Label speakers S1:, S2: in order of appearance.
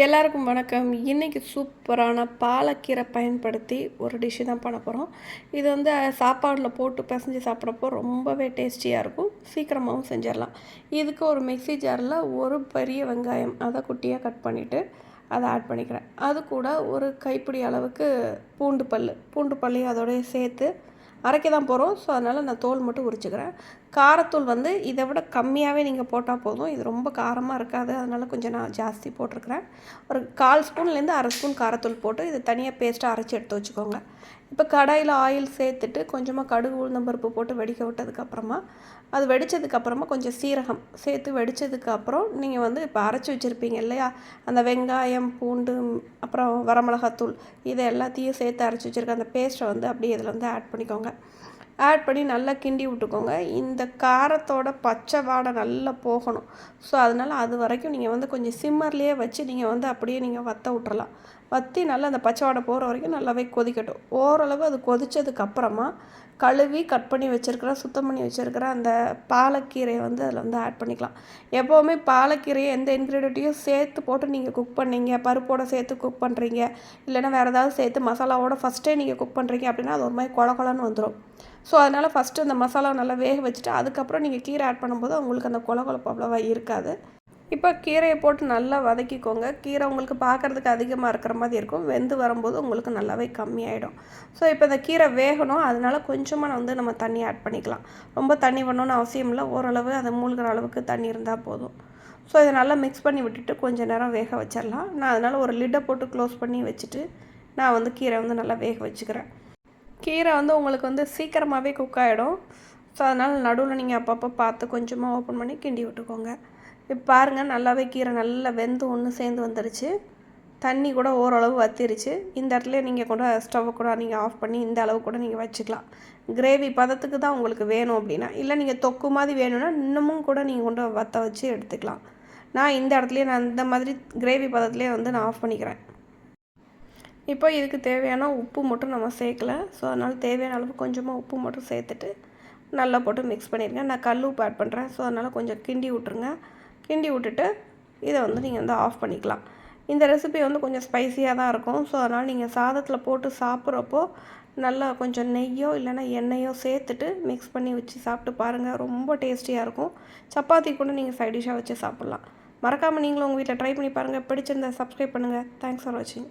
S1: எல்லாருக்கும் வணக்கம். இன்றைக்கி சூப்பரான பாலக்கீரை பயன்படுத்தி ஒரு டிஷ்ஷு தான் பண்ண போகிறோம் இது வந்து சாப்பாடில் போட்டு பிசைஞ்சு சாப்பிட்றப்போ ரொம்பவே டேஸ்டியாக இருக்கும். சீக்கிரமாகவும் செஞ்சிடலாம். இதுக்கு ஒரு மிக்சி ஜாரில் ஒரு பெரிய வெங்காயம் அதை குட்டியாக கட் பண்ணிவிட்டு அதை ஆட் பண்ணிக்கிறேன். அது கூட ஒரு கைப்பிடி அளவுக்கு பூண்டு பல் பூண்டு பல்லையும் அதோடய சேர்த்து அரைக்க தான் போகிறோம் ஸோ அதனால் நான் தோல் மட்டும் உரிச்சுக்கிறேன். காரத்தூள் வந்து இதை விட கம்மியாகவே நீங்கள் போட்டால் போதும். இது ரொம்ப காரமாக இருக்காது. அதனால் கொஞ்சம் நான் ஜாஸ்தி போட்டிருக்கிறேன். ஒரு கால் ஸ்பூன்லேருந்து அரை ஸ்பூன் காரத்தூள் போட்டு இது தனியாக பேஸ்ட்டாக அரைச்சி எடுத்து வச்சுக்கோங்க. இப்போ கடாயில் ஆயில் சேர்த்துட்டு கொஞ்சமாக கடுகு உளுந்தம்பருப்பு போட்டு வெடிக்க விட்டதுக்கப்புறமா அது வெடித்ததுக்கப்புறமா கொஞ்சம் சீரகம் சேர்த்து வெடித்ததுக்கப்புறம் நீங்கள் வந்து இப்போ அரைச்சி வச்சுருப்பீங்க இல்லையா? அந்த வெங்காயம் பூண்டு அப்புறம் வரமிளகாத்தூள் இதை எல்லாத்தையும் சேர்த்து அரைச்சி வச்சுருக்க அந்த பேஸ்ட்டை வந்து அப்படியே இதில் வந்து ஆட் பண்ணிக்கோங்க. ஆட் பண்ணி நல்லா கிண்டி விட்டுக்கோங்க. இந்த காரத்தோட பச்சை வாடை நல்லா போகணும். ஸோ அதனால் அது வரைக்கும் நீங்கள் வந்து கொஞ்சம் சிம்மர்லேயே வச்சு நீங்கள் வந்து அப்படியே நீங்கள் வற்ற விட்றலாம் வற்றி நல்லா அந்த பச்சை வாடை போகிற வரைக்கும் நல்லாவே கொதிக்கட்டும். ஓரளவு அது கொதித்ததுக்கப்புறமா கழுவி கட் பண்ணி வச்சுருக்கிற சுத்தம் பண்ணி வச்சுருக்கிற அந்த பாலக்கீரையை வந்து அதில் வந்து ஆட் பண்ணிக்கலாம். எப்போவுமே பாலக்கீரையை எந்த இன்க்ரீடியண்ட்டையும் சேர்த்து போட்டு நீங்கள் குக் பண்ணீங்க பருப்போடு சேர்த்து குக் பண்ணுறீங்க இல்லைன்னா வேறு ஏதாவது சேர்த்து மசாலாவோட ஃபஸ்ட்டே நீங்கள் குக் பண்ணுறீங்க அப்படின்னா அது ஒரு மாதிரி கொல கொலன்னு வந்துடும் ஸோ அதனால் ஃபஸ்ட்டு அந்த மசாலா நல்லா வேக வச்சுட்டு அதுக்கப்புறம் நீங்கள் கீரை ஆட் பண்ணும்போது உங்களுக்கு அந்த கொல கொலப்பு அவ்வளோவா இருக்காது. இப்போ கீரையை போட்டு நல்லா வதக்கிக்கோங்க. கீரை உங்களுக்கு பார்க்குறதுக்கு அதிகமாக இருக்கிற மாதிரி இருக்கும். வெந்து வரும்போது உங்களுக்கு நல்லாவே கம்மியாயிடும். ஸோ இப்போ இந்த கீரை வேகணும். அதனால் கொஞ்சமாக வந்து நம்ம தண்ணி ஆட் பண்ணிக்கலாம். ரொம்ப தண்ணி பண்ணணும்னு அவசியம் இல்லை. ஓரளவு அதை மூழ்கிற அளவுக்கு தண்ணி இருந்தால் போதும். ஸோ இதை நல்லா மிக்ஸ் பண்ணி விட்டுட்டு கொஞ்சம் நேரம் வேக வச்சிடலாம். நான் அதனால் ஒரு லிட்டை போட்டு க்ளோஸ் பண்ணி வச்சுட்டு நான் வந்து கீரை வந்து நல்லா வேக வச்சுக்கிறேன். கீரை வந்து உங்களுக்கு வந்து சீக்கிரமாகவே குக் ஆகிடும் ஸோ அதனால் நடுவில் நீங்கள் அப்பப்போ பார்த்து கொஞ்சமாக ஓப்பன் பண்ணி கிண்டி விட்டுக்கோங்க. இப்போ பாருங்கள் நல்லாவே கீரை நல்லா வெந்து ஒன்று சேர்ந்து வந்துருச்சு. தண்ணி கூட ஓரளவு வத்திருச்சு. இந்த இடத்துல நீங்கள் கூட ஸ்டவ்வை கூட நீங்கள் ஆஃப் பண்ணி இந்த அளவு கூட நீங்கள் வச்சுக்கலாம். கிரேவி பதத்துக்கு தான் உங்களுக்கு வேணும் அப்படின்னா இல்லை நீங்கள் தொக்கு மாதிரி வேணும்னா இன்னமும் கூட நீங்கள் கொண்டு வற்ற வச்சு எடுத்துக்கலாம். நான் இந்த இடத்துலையே நான் இந்த மாதிரி கிரேவி பதத்துலேயே வந்து நான் ஆஃப் பண்ணிக்கிறேன். இப்போ இதுக்கு தேவையான உப்பு மட்டும் நம்ம சேர்க்கல. ஸோ அதனால் தேவையான அளவு கொஞ்சமாக உப்பு மட்டும் சேர்த்துட்டு நல்லா போட்டு மிக்ஸ் பண்ணிடுங்க. நான் கல் உப்பு ஆட் பண்ணுறேன் ஸோ அதனால் கொஞ்சம் கிண்டி விட்ருங்க கிண்டி விட்டுட்டு இதை வந்து நீங்கள் வந்து ஆஃப் பண்ணிக்கலாம். இந்த ரெசிபி வந்து கொஞ்சம் ஸ்பைஸியாக தான் இருக்கும். ஸோ அதனால் நீங்கள் சாதத்தில் போட்டு சாப்பிட்றப்போ நல்லா கொஞ்சம் நெய்யோ இல்லைன்னா எண்ணெயோ சேர்த்துட்டு மிக்ஸ் பண்ணி வச்சு சாப்பிட்டு பாருங்கள் ரொம்ப டேஸ்டியாக இருக்கும். சப்பாத்தி கூட நீங்கள் சைடிஷாக வச்சு சாப்பிட்லாம். மறக்காமல் நீங்களும் உங்கள் வீட்டில் ட்ரை பண்ணி பாருங்கள் பிடிச்சிருந்தா சப்ஸ்கிரைப் பண்ணுங்கள் தேங்க்ஸ் ஃபார் வாட்சிங்